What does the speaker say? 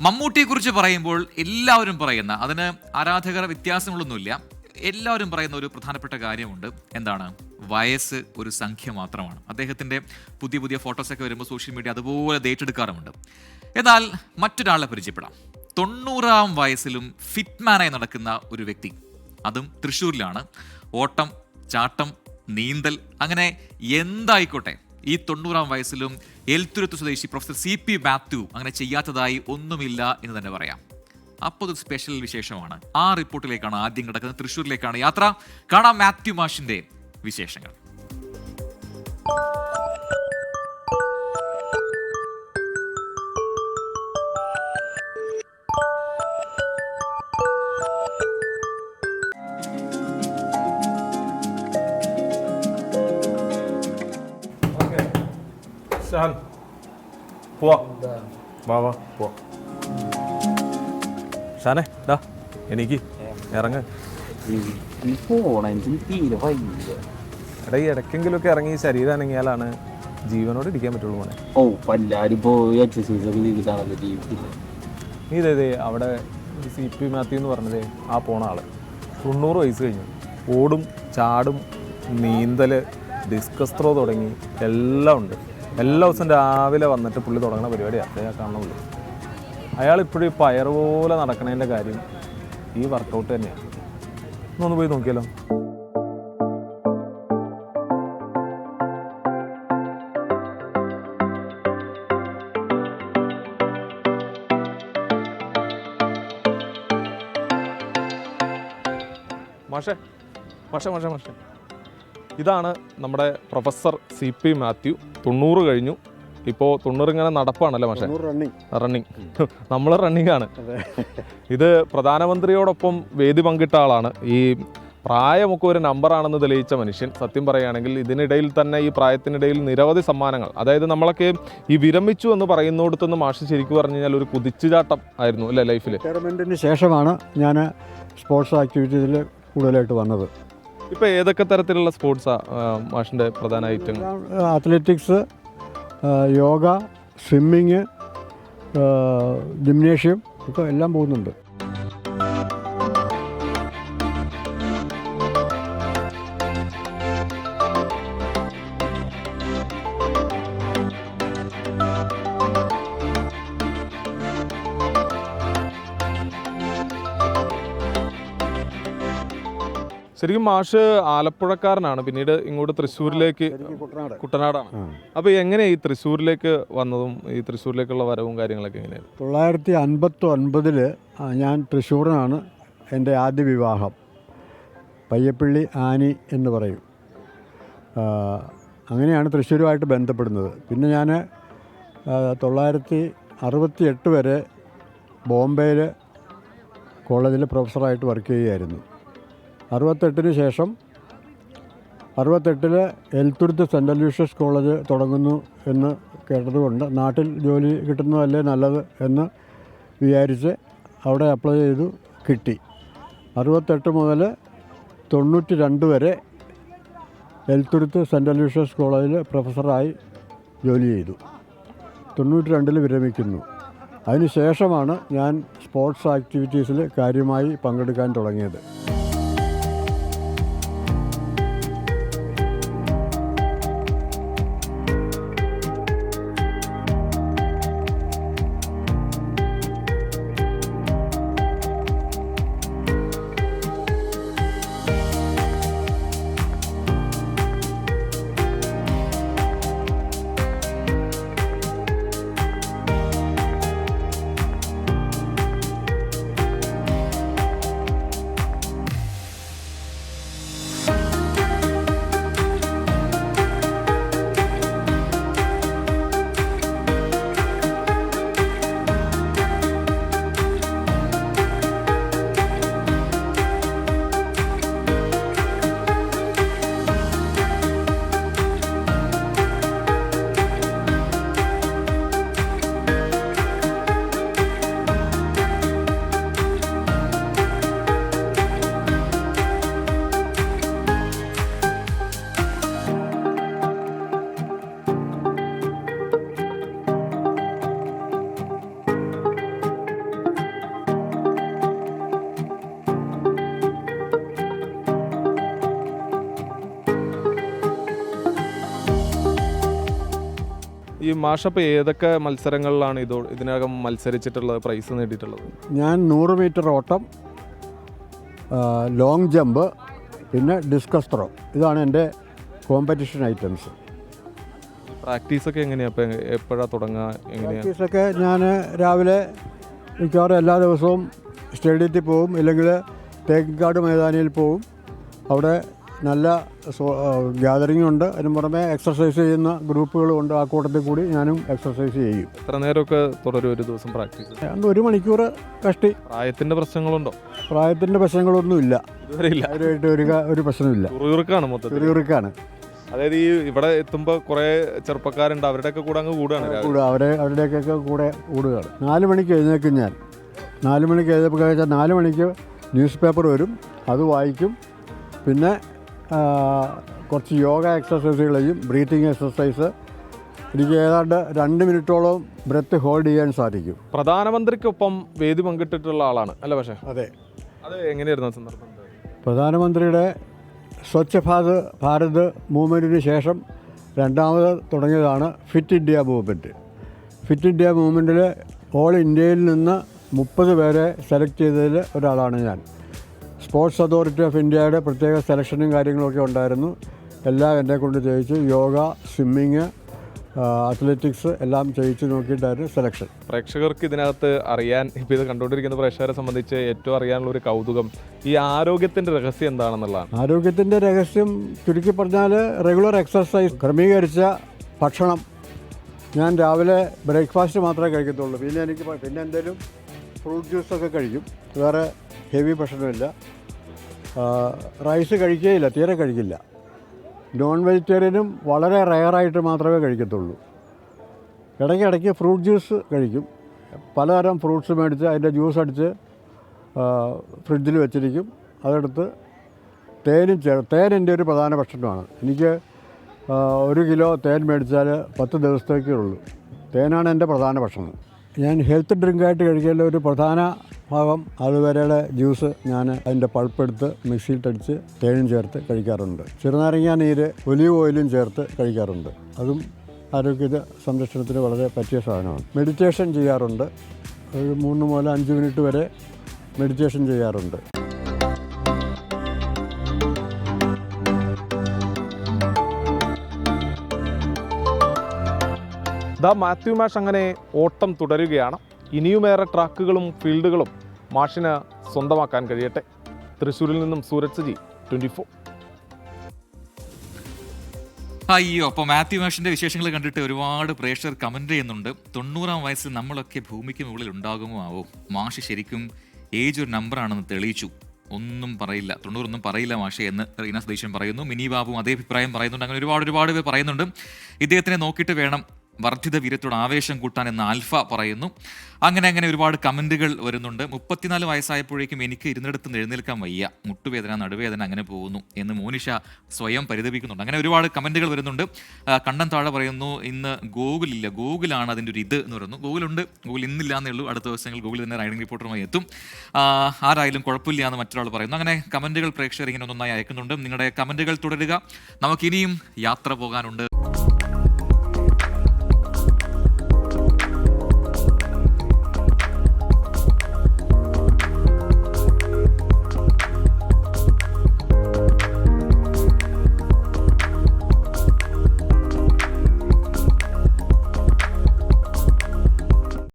മമ്മൂട്ടിയെ കുറിച്ച് പറയുമ്പോൾ എല്ലാവരും പറയുന്ന അതിന് ആരാധകർ വ്യത്യാസങ്ങളൊന്നുമില്ല എല്ലാവരും പറയുന്ന ഒരു പ്രധാനപ്പെട്ട കാര്യമുണ്ട്. എന്താണ്? വയസ്സ് ഒരു സംഖ്യ മാത്രമാണ്. അദ്ദേഹത്തിന്റെ പുതിയ പുതിയ ഫോട്ടോസൊക്കെ വരുമ്പോൾ സോഷ്യൽ മീഡിയ അതുപോലെ ഡേറ്റ് ഏറ്റെടുക്കാറുമുണ്ട്. എന്നാൽ മറ്റൊരാളെ പരിചയപ്പെടാം. തൊണ്ണൂറാം വയസ്സിലും ഫിറ്റ്മാനായി നടക്കുന്ന ഒരു വ്യക്തി. അതും തൃശ്ശൂരിലാണ്. ഓട്ടം ചാട്ടം നീന്തൽ അങ്ങനെ എന്തായിക്കോട്ടെ. ഈ തൊണ്ണൂറാം വയസ്സിലും എൽത്തുരുത്ത് സ്വദേശി പ്രൊഫസർ സി പി മാത്യു അങ്ങനെ ചെയ്യാത്തതായി ഒന്നുമില്ല എന്ന് തന്നെ പറയാം. അപ്പോൾ ഇത് സ്പെഷ്യൽ വിശേഷമാണ്. ആ റിപ്പോർട്ടിലേക്കാണ് ആദ്യം കിടക്കുന്നത്. തൃശ്ശൂരിലേക്കാണ് യാത്ര. കാണാം മാത്യു മാഷിന്റെ വിശേഷങ്ങൾ. ഷാൻ പോവാ വാ വാ പോവാ ഷാനെ ഡാ എനിക്ക് ഇറങ്ങ് എടാ ഈ ഇടയ്ക്കെങ്കിലുമൊക്കെ ഇറങ്ങി ശരീരം അനങ്ങിയാലാണ് ജീവനോട് ഇരിക്കാൻ പറ്റുള്ളൂ മോനെ. ഓ എല്ലാരും പോയി എക്സസൈസ് ഒക്കെ ചെയ്തിട്ടാണല്ലോ ജീവിക്കുന്നത് നീ ഇതേ അവിടെ സി പി മാത്യു എന്ന് പറഞ്ഞതേ ആ പോണ ആൾ. തൊണ്ണൂറ് വയസ്സ് കഴിഞ്ഞു. ഓടും ചാടും നീന്തൽ ഡിസ്കസ് ത്രോ തുടങ്ങി എല്ലാം ഉണ്ട്. എല്ലാ ദിവസവും രാവിലെ വന്നിട്ട് പുള്ളി തുടങ്ങുന്ന പരിപാടിയാണ് അദ്ദേഹം കാണുന്ന പുള്ളി അയാൾ ഇപ്പോഴും ഈ പയർ പോലെ നടക്കണതിന്റെ കാര്യം ഈ വർക്കൗട്ട് തന്നെയാണ് ഒന്ന് പോയി നോക്കിയാലോ? മാഷേ മാഷേ മാഷേ മാഷേ. ഇതാണ് നമ്മുടെ പ്രൊഫസർ സി പി മാത്യു. തൊണ്ണൂറ് കഴിഞ്ഞു. ഇപ്പോൾ തൊണ്ണൂറ് ഇങ്ങനെ നടപ്പാണല്ലോ പക്ഷേ റണ്ണിങ് നമ്മൾ റണ്ണിങ് ആണ്. ഇത് പ്രധാനമന്ത്രിയോടൊപ്പം വേദി പങ്കിട്ട ആളാണ്. ഈ പ്രായമൊക്കെ ഒരു നമ്പറാണെന്ന് തെളിയിച്ച മനുഷ്യൻ. സത്യം പറയുകയാണെങ്കിൽ ഇതിനിടയിൽ തന്നെ ഈ പ്രായത്തിനിടയിൽ നിരവധി സമ്മാനങ്ങൾ. അതായത് നമ്മളൊക്കെ ഈ വിരമിച്ചു എന്ന് പറയുന്നിടത്തുനിന്ന് മാഷ് ശരിക്കും പറഞ്ഞു കഴിഞ്ഞാൽ ഒരു കുതിച്ചുചാട്ടം ആയിരുന്നു അല്ലേ ലൈഫിൽ റിട്ടയർമെന്റിന് ശേഷമാണ് ഞാൻ സ്പോർട്സ് ആക്ടിവിറ്റീസിൽ കൂടുതലായിട്ട് വന്നത്. ഇപ്പോൾ ഏതൊക്കെ തരത്തിലുള്ള സ്പോർട്സാണ് പ്രധാന item athletics yoga swimming gymnasium ഇപ്പോൾ എല്ലാം പോകുന്നുണ്ട്. ശരിക്കും മാഷ് ആലപ്പുഴക്കാരനാണ്. പിന്നീട് ഇങ്ങോട്ട് തൃശ്ശൂരിലേക്ക് കുട്ടനാട്. കുട്ടനാടാണ്. അപ്പൊ അപ്പോൾ എങ്ങനെ ഈ തൃശ്ശൂരിലേക്ക് വന്നതും ഈ തൃശ്ശൂരിലേക്കുള്ള വരവും കാര്യങ്ങളൊക്കെ എങ്ങനെയാണ്? തൊള്ളായിരത്തി അൻപത്തി ഒൻപതിൽ ഞാൻ തൃശ്ശൂരിനാണ് എന്റെ ആദ്യ വിവാഹം. പയ്യപ്പള്ളി ആനി എന്ന് പറയും. അങ്ങനെയാണ് തൃശ്ശൂരുമായിട്ട് ബന്ധപ്പെടുന്നത്. പിന്നെ ഞാൻ തൊള്ളായിരത്തി അറുപത്തി എട്ട് വരെ ബോംബെയിൽ കോളേജിൽ പ്രൊഫസറായിട്ട് വർക്ക് ചെയ്യുകയായിരുന്നു. അറുപത്തെട്ടിന് ശേഷം അറുപത്തെട്ടിൽ എൽത്തുരുത്ത് സെന്റ് അലൂഷ്യസ് കോളേജ് തുടങ്ങുന്നു എന്ന് കേട്ടതുകൊണ്ട് നാട്ടിൽ ജോലി കിട്ടുന്നതല്ലേ നല്ലത് എന്ന് വിചാരിച്ച് അവിടെ അപ്ലൈ ചെയ്തു കിട്ടി. അറുപത്തെട്ട് മുതൽ തൊണ്ണൂറ്റി രണ്ട് വരെ എൽത്തുരുത്ത് സെന്റ് അലൂഷ്യസ് കോളേജിൽ പ്രൊഫസറായി ജോലി ചെയ്തു. തൊണ്ണൂറ്റി രണ്ടിൽ വിരമിക്കുന്നു അതിനുശേഷമാണ് ഞാൻ സ്പോർട്സ് ആക്ടിവിറ്റീസിൽ കാര്യമായി പങ്കെടുക്കാൻ തുടങ്ങിയത്. ഈ മാഷപ്പ് ഏതൊക്കെ മത്സരങ്ങളിലാണ് ഇതോ ഇതിനകം മത്സരിച്ചിട്ടുള്ളത് പ്രൈസ് നേടിയിട്ടുള്ളത്? ഞാൻ നൂറ് മീറ്റർ ഓട്ടം ലോങ് ജമ്പ് പിന്നെ ഡിസ്കസ് ത്രോ ഇതാണ് എന്റെ കോമ്പറ്റീഷൻ ഐറ്റംസ് പ്രാക്ടീസൊക്കെ എങ്ങനെയാണ് അപ്പം എപ്പോഴാണ് തുടങ്ങുക എങ്ങനെയാണ് പ്രാക്ടീസൊക്കെ ഞാൻ രാവിലെ മിക്കവാറും എല്ലാ ദിവസവും സ്റ്റേഡിയത്തിൽ പോവും ഇല്ലെങ്കിൽ തേക്കിക്കാട് മൈതാനിയിൽ പോവും അവിടെ നല്ല ഗ്യാതറിംഗ് ഉണ്ട്. അതിനു പുറമെ എക്സർസൈസ് ചെയ്യുന്ന ഗ്രൂപ്പുകളുണ്ട് ആ കൂട്ടത്തിൽ കൂടി ഞാനും എക്സർസൈസ് ചെയ്യും. എത്ര നേരമൊക്കെ തുടരും ഒരു ദിവസം പ്രാക്ടീസ് ഒരു മണിക്കൂർ കഷ്ടി. പ്രായത്തിന്റെ പ്രശ്നങ്ങളുണ്ടോ? പ്രായത്തിന്റെ പ്രശ്നങ്ങളൊന്നുമില്ല. ഇതുവരെ ഇല്ല. അതിനായിട്ട് ഒരു ഒരു പ്രശ്നമില്ല ചുറിയുറുക്കാണ് മൊത്തത്തിൽ. ചുറിയുറുക്കാണ് അതായത് ഈ ഇവിടെ എത്തുമ്പോൾ കുറേ ചെറുപ്പക്കാരുണ്ട്. അവരുടെയൊക്കെ കൂടെ അങ്ങ് കൂടുകയാണ് കൂടുക. അവരെ അവരുടെയൊക്കെ കൂടെ കൂടുകയാണ്. നാല് മണിക്ക് എഴുന്നേക്കും ഞാൻ. നാല് മണിക്ക് എഴുന്നേൽക്കുക വെച്ചാൽ നാല് മണിക്ക് ന്യൂസ് പേപ്പർ വരും. അത് വായിക്കും. പിന്നെ കുറച്ച് യോഗ എക്സസൈസുകൾ ചെയ്യും ബ്രീത്തിങ് എക്സസൈസ് എനിക്ക് ഏതാണ്ട് രണ്ട് മിനിറ്റോളം ബ്രത്ത് ഹോൾഡ് ചെയ്യാൻ സാധിക്കും. പ്രധാനമന്ത്രിക്കൊപ്പം വേദി പങ്കിട്ടിട്ടുള്ള ആളാണ് അല്ല പക്ഷേ? അതെ. അത് എങ്ങനെയായിരുന്നു സന്ദർഭം? പ്രധാനമന്ത്രിയുടെ സ്വച്ഛ ഭാരത് ഭാരത് മൂവ്മെന്റിന് ശേഷം രണ്ടാമത് തുടങ്ങിയതാണ് fit India movement fit India മൂവ്മെന്റിൽ all ഇന്ത്യയിൽ നിന്ന് മുപ്പത് പേരെ സെലക്ട് ചെയ്തതിൽ ഒരാളാണ് ഞാൻ. സ്പോർട്സ് അതോറിറ്റി ഓഫ് ഇന്ത്യയുടെ പ്രത്യേക സെലക്ഷനും കാര്യങ്ങളൊക്കെ ഉണ്ടായിരുന്നു. എല്ലാം എന്നെ കൊണ്ട് ചെയ്യിച്ചു യോഗ സ്വിമ്മിങ് അത്ലറ്റിക്സ് എല്ലാം ചെയ്യിച്ച് നോക്കിയിട്ടായിരുന്നു സെലക്ഷൻ പ്രേക്ഷകർക്ക് ഇതിനകത്ത് അറിയാൻ ഇപ്പോൾ ഇത് കണ്ടുകൊണ്ടിരിക്കുന്ന പ്രേക്ഷകരെ സംബന്ധിച്ച് ഏറ്റവും അറിയാനുള്ള ഒരു കൗതുകം ഈ ആരോഗ്യത്തിന്റെ രഹസ്യം എന്താണെന്നുള്ളതാണ്. ആരോഗ്യത്തിന്റെ രഹസ്യം ചുരുക്കി പറഞ്ഞാൽ റെഗുലർ എക്സർസൈസ് ക്രമീകരിച്ച ഭക്ഷണം. ഞാൻ രാവിലെ ബ്രേക്ക്ഫാസ്റ്റ് മാത്രമേ കഴിക്കത്തുള്ളൂ. പിന്നെ എനിക്ക് പിന്നെ എന്തെങ്കിലും ഫ്രൂട്ട് ജ്യൂസൊക്കെ കഴിക്കും. വേറെ ഹെവി ഭക്ഷണമില്ല. റൈസ് കഴിക്കുകയില്ല തീരെ കഴിക്കില്ല. നോൺ വെജിറ്റേറിയനും വളരെ റയറായിട്ട് മാത്രമേ കഴിക്കത്തുള്ളൂ. ഇടയ്ക്കിടയ്ക്ക് ഫ്രൂട്ട് ജ്യൂസ് കഴിക്കും. പലതരം ഫ്രൂട്ട്സ് മേടിച്ച് അതിന്റെ ജ്യൂസ് അടിച്ച് ഫ്രിഡ്ജിൽ വെച്ചിരിക്കും. അതെടുത്ത് തേനും ചേർ തേൻ എന്റെ ഒരു പ്രധാന ഭക്ഷണമാണ്. എനിക്ക് ഒരു കിലോ തേൻ മേടിച്ചാൽ പത്ത് ദിവസത്തേക്കേ ഉള്ളൂ. തേനാണ് എന്റെ പ്രധാന ഭക്ഷണം. ഞാൻ ഹെൽത്ത് ഡ്രിങ്കായിട്ട് കഴിക്കേണ്ട ഒരു പ്രധാന ഭാഗം അതുവരെയുടെ ജ്യൂസ് ഞാൻ അതിന്റെ പൾപ്പെടുത്ത് മിക്സിയിട്ടടിച്ച് തേനും ചേർത്ത് കഴിക്കാറുണ്ട്. ചെറുനാരങ്ങ നീര് ഒലിവ് ഓയിലും ചേർത്ത് കഴിക്കാറുണ്ട്. അതും ആരോഗ്യ സംരക്ഷണത്തിന് വളരെ പറ്റിയ സാധനമാണ്. മെഡിറ്റേഷൻ ചെയ്യാറുണ്ട്. ഒരു മൂന്ന് മുതൽ അഞ്ച് മിനിറ്റ് വരെ മെഡിറ്റേഷൻ ചെയ്യാറുണ്ട്. ദ മാത്യു മാഷ് അങ്ങനെ ഓട്ടം തുടരുകയാണ്. ഇനിയുമേറെ ട്രാക്കുകളും ഫീൽഡുകളും മാഷിന് സ്വന്തമാക്കാൻ കഴിയട്ടെ. തൃശ്ശൂരിൽ നിന്നും സൂരജ് ജി ട്വന്റി ഫോർ. അയ്യോ അപ്പോൾ മാത്യു മാഷിന്റെ വിശേഷങ്ങൾ കണ്ടിട്ട് ഒരുപാട് പ്രേക്ഷകർ കമന്റ് ചെയ്യുന്നുണ്ട്. തൊണ്ണൂറാം വയസ്സിൽ നമ്മളൊക്കെ ഭൂമിക്ക് മുകളിൽ ഉണ്ടാകുമോ ആവോ? മാഷ് ശരിക്കും ഏജ് ഒരു നമ്പറാണെന്ന് തെളിയിച്ചു. ഒന്നും പറയില്ല. തൊണ്ണൂറൊന്നും പറയില്ല മാഷെ എന്ന് റീന സതീശൻ പറയുന്നു. മിനി ബാബു അതേ അഭിപ്രായം പറയുന്നുണ്ട്. അങ്ങനെ ഒരുപാട് ഒരുപാട് പേർ പറയുന്നുണ്ട്. ഇദ്ദേഹത്തിനെ നോക്കിയിട്ട് വേണം വർദ്ധിത വീരത്തോട് ആവേശം കൂട്ടാൻ എന്ന് ആൽഫ പറയുന്നു. അങ്ങനെ അങ്ങനെ ഒരുപാട് കമന്റുകൾ വരുന്നുണ്ട്. മുപ്പത്തിനാല് വയസ്സായപ്പോഴേക്കും എനിക്ക് ഇരുന്നിടത്ത് എഴുന്നേൽക്കാൻ വയ്യ. മുട്ടുവേദന നടുവേദന അങ്ങനെ പോകുന്നു എന്ന് മോനിഷ സ്വയം പരിതപിക്കുന്നുണ്ട്. അങ്ങനെ ഒരുപാട് കമന്റുകൾ വരുന്നുണ്ട്. കണ്ടൻ കണ്ടം താഴെ പറയുന്നു ഇന്ന് ഗൂഗിളില്ല. ഗൂഗിളാണ് അതിന്റെ ഒരു ഇത് എന്ന് പറയുന്നു. ഗൂഗിളുണ്ട്. ഗൂഗിൾ ഇന്നില്ല എന്നേ ഉള്ളൂ. അടുത്ത ദിവസങ്ങൾ ഗൂഗിൾ തന്നെ റൈഡിംഗ് റിപ്പോർട്ടറുമായി എത്തും. ആരായാലും കുഴപ്പമില്ല എന്ന് മറ്റൊരാൾ പറയുന്നു. അങ്ങനെ കമന്റുകൾ പ്രേക്ഷകർ ഇങ്ങനെ ഒന്നൊന്നായി അയക്കുന്നുണ്ട്. നിങ്ങളുടെ കമന്റുകൾ തുടരുക. നമുക്കിനിയും യാത്ര പോകാനുണ്ട്.